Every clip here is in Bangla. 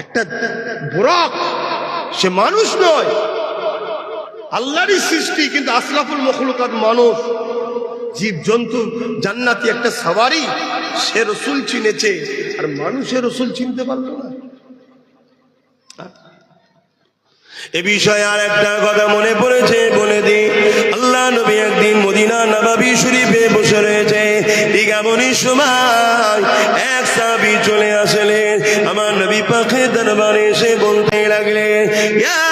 একটা বোরাক সে মানুষ নয়। আল্লাহরই সৃষ্টি, কিন্তু আসলাফুল মখলুকাত মানুষ। জীব জন্তু জান্নাতি একটা সাওয়ারি, সে রসুল চিনেছে, আর মানুষের রসুল চিনতে পারল না। এ বিষয়ে আর একটা কথা মনে পড়েছে, বলে দি আল্লাহ নবী একদিন মদিনা নবাবি শরীফে বসে রয়েছে। এমনই সময় এক সাবি চলে পাখে দরবারে এসে বলতে লাগলেন ইয়া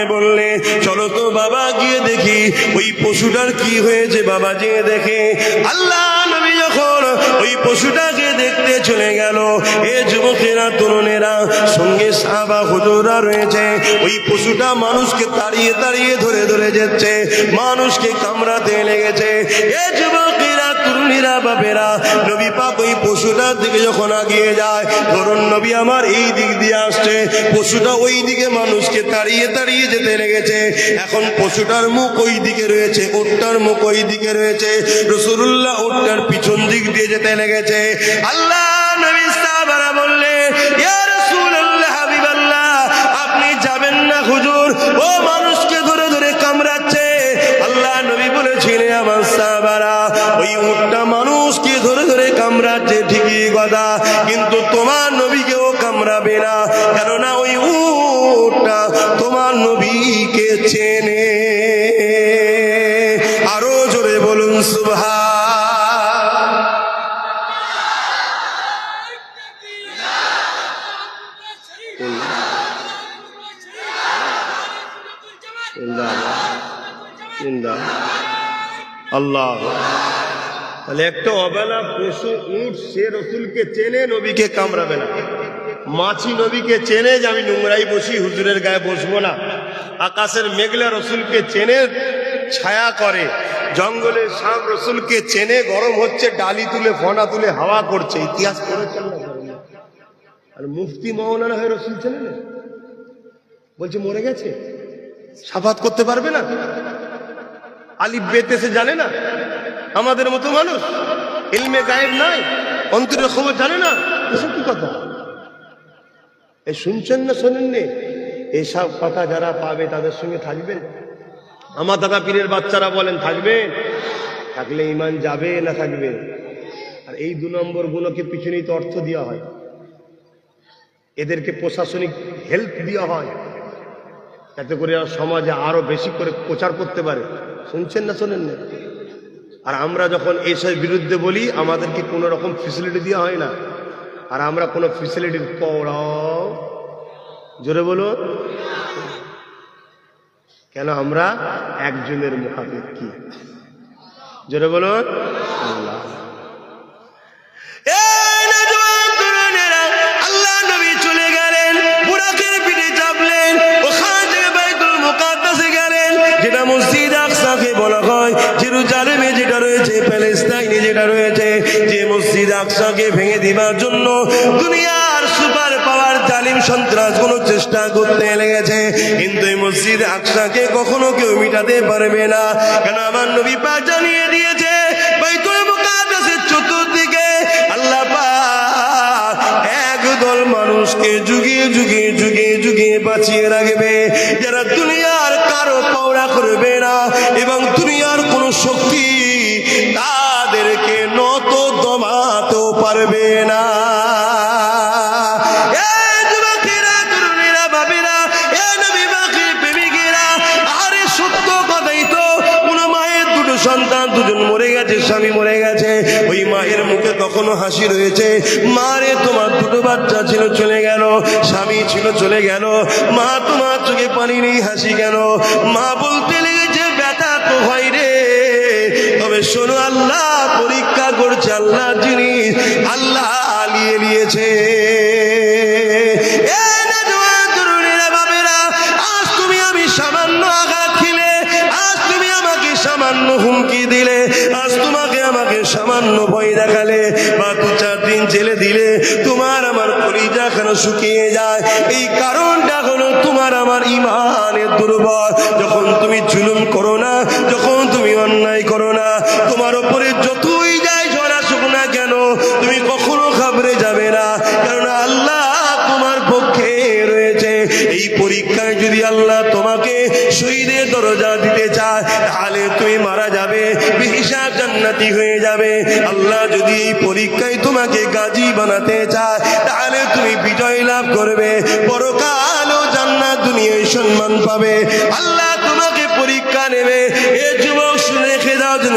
বললে, চলো তো বাবা গিয়ে দেখি, ওই পশুটার কি হয়েছে বাবা যেয়ে দেখে। আল্লাহ নবী যখন ওই পশুটাকে দেখতে চলে গেল, এ যুবকেরা, তরুণেরা, সঙ্গে সাহাবা হুজুরা রয়েছে। ওই পশুটা মানুষকে তাড়িয়ে তাড়িয়ে ধরে ধরে যাচ্ছে, মানুষকে কামড়াতে লেগেছে। এ যুবকেরা বাপেরা নবী পাক ওই পশুটার দিকে যখন আগিয়ে যায়, ধরুন নবী আমার এই দিক দিয়ে আসছে, পশুটা ওই দিকে মানুষকে তাড়িয়ে তাড়িয়ে যেতে লেগেছে। এখন পশুটার মুখ ওই দিকে রয়েছে মুখ ওই দিকে রয়েছে পিছন দিক দিয়ে যেতে লেগেছে। আল্লাহ ও মানুষকে ধরে ধরে কামড়াচ্ছে। আল্লাহ নবী আমার ওই উটটা মানুষকে ধরে ধরে কামড়াচ্ছে, ঠিকই কথা। কিন্তু তোমার নবীকেও কামড়াবে না। কেননা ওই উটটা তোমার নবীকে চেনে। আরও জোরে বলুন সুভা আল্লাহ। তাহলে একটা অবেলা পশু উঠ সে রসুলকে চেনে নবীকে কামড়াবে না। মাছি নবীকে চেনে যে আমি নোংরাই বসি, হুজুরের গায়ে বসবো না। আকাশের মেঘলা রসুলকে চেনে, ছায়া করে। জঙ্গলে সাপ রসুলকে চেনে, গরম হচ্ছে, ডালি তুলে, ফনা তুলে, হাওয়া করছে। ইতিহাস পড়েছেন আর মুফতি মৌলানা হয়ে রসুল চেনে বলছে, মরে গেছে। সাফাত করতে পারবে না? আলিফ বেতে সে জানে না? আমাদের মতো মানুষ? ইলমে গায়েব নাই? অন্তরের খবর জানে না? এসব কি কথা? এই শুনছেন না শোনেননি? এইসব কথা যারা পাবে তাদের সঙ্গে থাকবেন আমার দাদা পীরের বাচ্চারা বলেন থাকবেন থাকলে ইমান যাবে না থাকবে? আর এই দু নম্বর গুলোকে পিছনেই তো অর্থ দেওয়া হয়। এদেরকে প্রশাসনিক হেল্প দেওয়া হয়। যাতে করে সমাজে আরও বেশি করে প্রচার করতে পারে। শুনছেন না শোনেন না আর আমরা যখন এসবের বিরুদ্ধে বলি, আমাদেরকে কোনো রকম ফেসিলিটি দেওয়া হয় না। আর আমরা কোনো ফেসিলিটির পড়াও। জোরে বলো কেন আমরা একজনের মুখাপেক্ষি? জোরে বলুন। আল্লাহ। মসজিদ ভেঙে দিবার জন্য দুনিয়ার সুপার পাওয়ার জালিম সন্ত্রাস কোনো চেষ্টা করতে লেগেছে। কিন্তু এই মসজিদ আকসাকে কখনো কেউ মিটাতে পারবে না। কেন আমার নবী পাক জানিয়ে দিয়েছে যুগিয়ে যুগিয়ে যুগিয়ে যুগিয়ে বাঁচিয়ে রাখবে। যারা দুনিয়ার মায়ের দুটো সন্তান, দুজন মরে গেছে, স্বামী মরে গেছে, ওই মায়ের হাসি রয়েছে মারে তোমার দুটো বাচ্চা ছিল, চলে গেল, স্বামী ছিল, চলে গেল, মা তোমার চোখে পানি নেই, হাসি কেন? মা বলতে শোনো, আল্লাহ পরীক্ষা করছে, আল্লাহ জিনিস আল্লাহ আলিয়ে নিয়েছে। কেন শুকিয়ে যায়। এই কারণটা হলো তোমার আমার ইমানের দুর্বল। যখন তুমি জুলুম করো না, যখন তুমি অন্যায় করো না তোমার ওপরে যতই যায় ঝরা শুক না কেন, তুমি কখনো খাবরে যাবে না। কারণ আল্লাহ তোমার পক্ষে রয়েছে। এই পরীক্ষায় যদি আল্লাহ তোমাকে শহীদের দরজা দিতে চায়, তাহলে তুমি মারা যাবে হিসাব জান্নাতি হয়ে যাবে। আল্লাহ যদি এই পরীক্ষায় তোমাকে গাজী বানাতে চায়, তাহলে তুমি বিজয় লাভ করবে। পরকাল ও জান্নাত দুনিয়ায় সম্মান পাবে। আল্লাহ তোমাকে পরীক্ষা নেবে। এ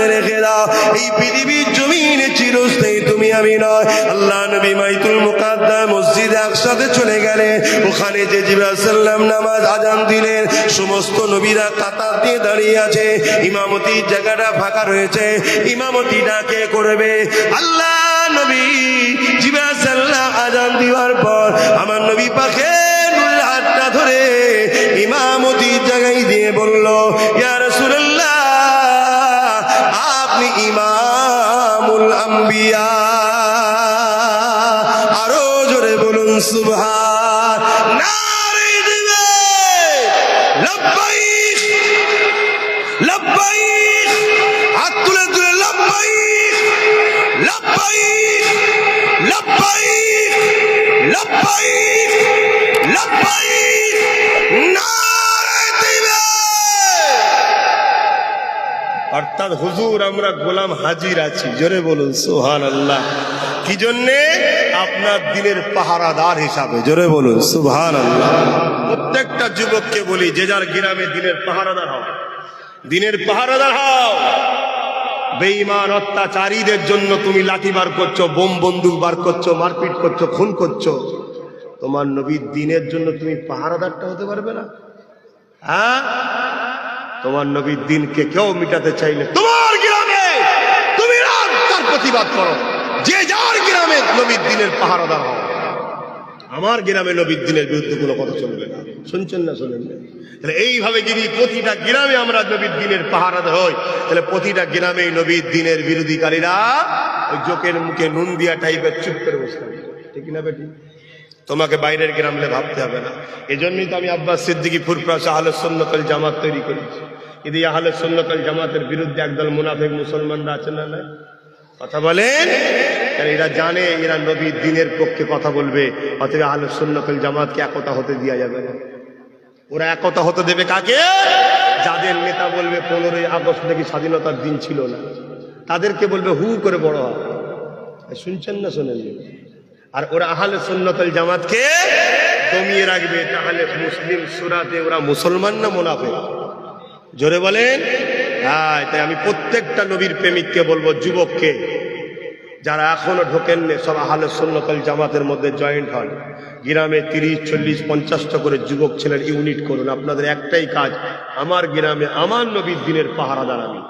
দাও রেখে দাও। এই পৃথিবীর জমিনে চিরস্থায়ী তুমি আমি নয়। আল্লাহ নবী মাইতুল মুকাদ্দা মসজিদে একসাথে চলে গেলে ওখানে যে জিবাসাল্লাম নামাজ আজান দিলেন। সমস্ত নবীরা কাতার দিয়ে দাঁড়িয়ে আছে। ইমামতির জায়গাটা ফাঁকা রয়েছে। ইমামতিটা কে করবে, আল্লাহ নবী সুবহান অর্থাৎ হুজুর, আমরা গোলাম হাজির আছি। জোরে বলুন সোহান আল্লাহ কি জন্যে? আপনার দিনের পাহারাদার হিসাবে। জোরে বলুন সুবহান আল্লাহ প্রত্যেকটা যুবককে বলি, যে যার গ্রামে দিনের পাহারাদার হও। দিনের পাহারাদার হও। বেঈমান অত্যাচারীদের জন্য তুমি লাঠি বার করছ, বোম বন্দুক বার করছ, মারপিট করছ, খুন করছ। তোমার নবীর দিনের জন্য তুমি পাহারাদারটা হতে পারবে না। হ্যাঁ? তোমার নবীর দিনকে কেউ মিটাতে চাইলে তোমার গ্রামে তুমি তার প্রতিবাদ করো। যে যার গ্রামে নবীর দিনের পাহারাদার হও। আমার গ্রামে নবীর দিনের বিরুদ্ধে কোনো কথা চলবে না। শুনছেন না শোনেন না? তাহলে এইভাবে যদি প্রতিটা গ্রামে আমরা নবীর দিনের পাহারাদার হই, তাহলে প্রতিটা গ্রামেই নবীর দিনের বিরোধীকারীরা ওই জোকের মুখে নুন দিয়া টাইপের চুপ করে বসতে হবে। ঠিক না বেটি? তোমাকে বাইরের গ্রামলে ভাবতে হবে না। এজন্যই তো আমি আব্বাস সিদ্দিকি ফুরপ্রাস আহলে সন্ন্যতল জামাত তৈরি করেছি। এই আহলে সন্ন্যতল জামাতের বিরুদ্ধে একদল মুনাফেক মুসলমানরা আছেন না নাই? কথা বলেন। এরা জানে, এরা নবীর দিনের পক্ষে কথা বলবে, অতএব আহলে সন্ন্যতল জামাতকে একতা হতে দেওয়া যাবে না। ওরা একতা হতে দেবে কাকে? যাদের নেতা বলবে পনেরোই আগস্ট থেকে স্বাধীনতার দিন ছিল না। তাদেরকে বলবে হু করে বড় শুনছেন না শোনেন আর ওরা আহলে সুন্নতল জামাতকে দমিয়ে রাখবে, তাহলে মুসলিম সুরাতে ওরা মুসলমান না মোনাফে জোরে বলেন হ্যাঁ তাই আমি প্রত্যেকটা নবীর প্রেমিককে বলব, যুবককে, যারা এখনও ঢোকেননি, সব আহলে সুন্নতল জামাতের মধ্যে জয়েন্ট হন গ্রামে তিরিশ, চল্লিশ, পঞ্চাশটা করে যুবক ছেলের ইউনিট করুন আপনাদের একটাই কাজ, আমার গ্রামে আমার নবীর দিনের পাহারা আমি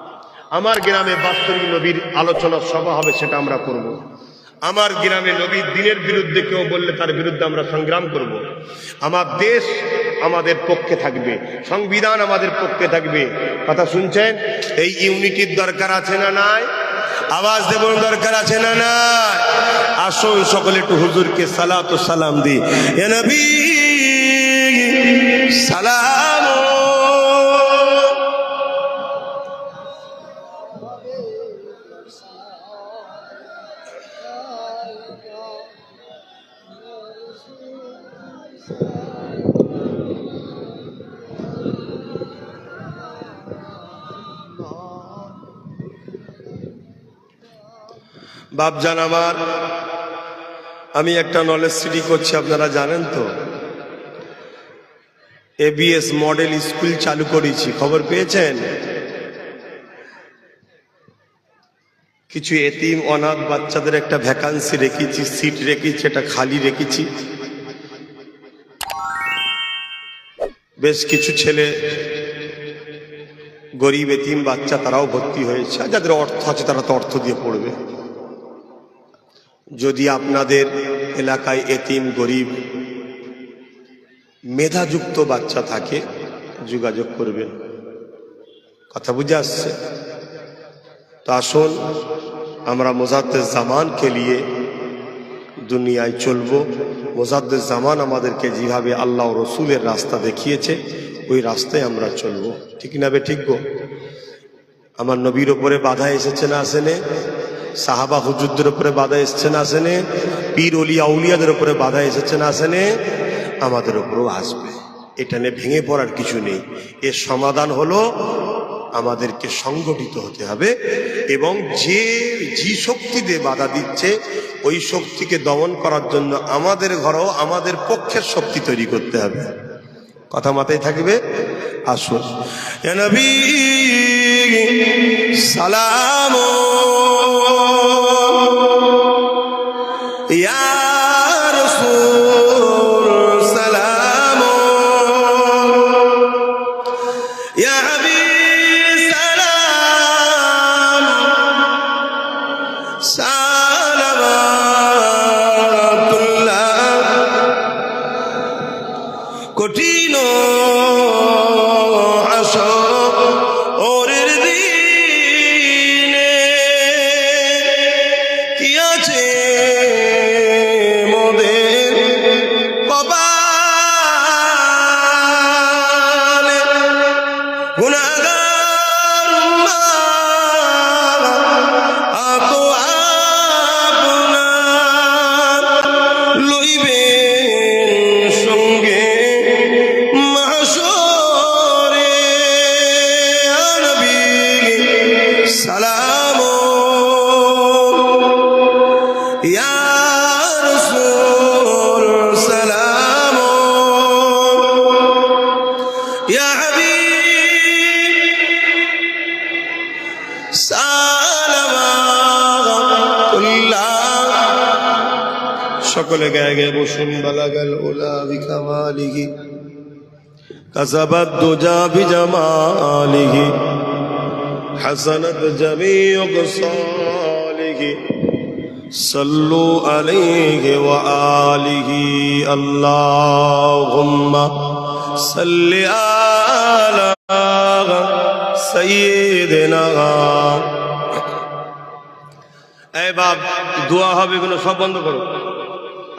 আমার গ্রামে বাস্তবিক নবীর আলোচনা সভা হবে, সেটা আমরা করব। আমার গ্রামে নবীর দিনের বিরুদ্ধে কেউ বললে তার বিরুদ্ধে আমরা সংগ্রাম করব। আমার দেশ আমাদের পক্ষে থাকবে। সংবিধান আমাদের পক্ষে থাকবে। কথা শুনছেন? এই ইউনিটির দরকার আছে না নাই? আওয়াজ দেবন দরকার আছে না নাই? আসুন সকলে একটু হুজুরকে সালাত সালাম দিই। সালাম বাপজান আমার, আমি একটা নলেজ সিটি করছি, আপনারা জানেন তো? এবিএস মডেল স্কুল চালু করেছি, খবর পেয়েছেন? কিছু এতিম অনাথ বাচ্চাদের একটা ভ্যাকান্সি রেখেছি সিট রেখেছি এটা খালি রেখেছি। বেশ কিছু ছেলে, গরিব এতিম বাচ্চা, তারাও ভর্তি হয়েছে। যাদের অর্থ আছে, তারা তো অর্থ দিয়ে পড়বে। যদি আপনাদের এলাকায় এতিম, গরিব, মেধাযুক্ত বাচ্চা থাকে, যোগাযোগ করবেন। কথা বুঝে আসছে? তো আসুন, আমরা মোজাদ্দের জামানকে নিয়ে দুনিয়ায় চলবো। মোজাদ্দের জামান আমাদেরকে যেভাবে আল্লাহ রসুলের রাস্তা দেখিয়েছে, ওই রাস্তায় আমরা চলবো। ঠিক না বে, ঠিক গো? আমার নবীর ওপরে বাধা এসেছে না আসেনে? সাহাবা হুজুরদের উপরে বাধা এসছে না আসেনে? পীর অলিয়া উলিয়াদের উপরে বাধা এসেছে না আসেনে? আমাদের উপরেও আসবে। এটা নিয়ে ভেঙে পড়ার কিছু নেই। এর সমাধান হলো আমাদেরকে সংগঠিত হতে হবে এবং যে যে শক্তি দিয়ে বাধা দিচ্ছে, ওই শক্তিকে দমন করার জন্য আমাদের ঘরও আমাদের পক্ষের শক্তি তৈরি করতে হবে। কথা মাথায় থাকবে? আসুন। سلام يا رسول سلام يا حبيب سلام سلامات গুণাগার মা, সকলে গায়ে গায়ে বসুন। বালাগাল ওলা বিকামালিহি কাসাবাত দুজা বিজামালিহি হাসানাত জামিউ কসালিহি সাল্লু আলাইহি ওয়া আলিহি আল্লাহুম্মা সাল্লি আলা সাইয়্যিদিনা। এই বাপ দোয়া হবে এগুলো সব বন্ধ করো।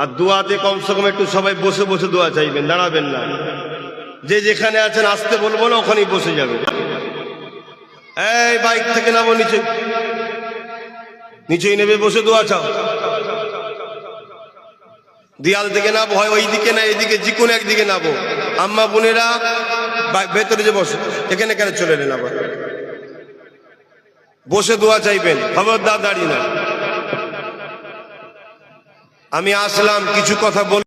আর দোয়াতে কমসে কম একটু সবাই বসে বসে দোয়া চাইবেন, দাঁড়াবেন না। যে যেখানে আছেন, আসতে বলব না, ওখানেই বসে যাবে। এই বাইক থেকে নামো নিচে। নিচেই নেবে বসে দোয়া চাও। দিয়াল থেকে নাবো হয় ওই দিকে না এদিকে, যে কোনো একদিকে নাবো আম্মা বোনেরা ভেতরে যে বসে, এখানে কেন চলে এলেন আবার? বসে দোয়া চাইবেন, খবরদার দাঁড়িয়ে না। আমি আসলাম কিছু কথা বল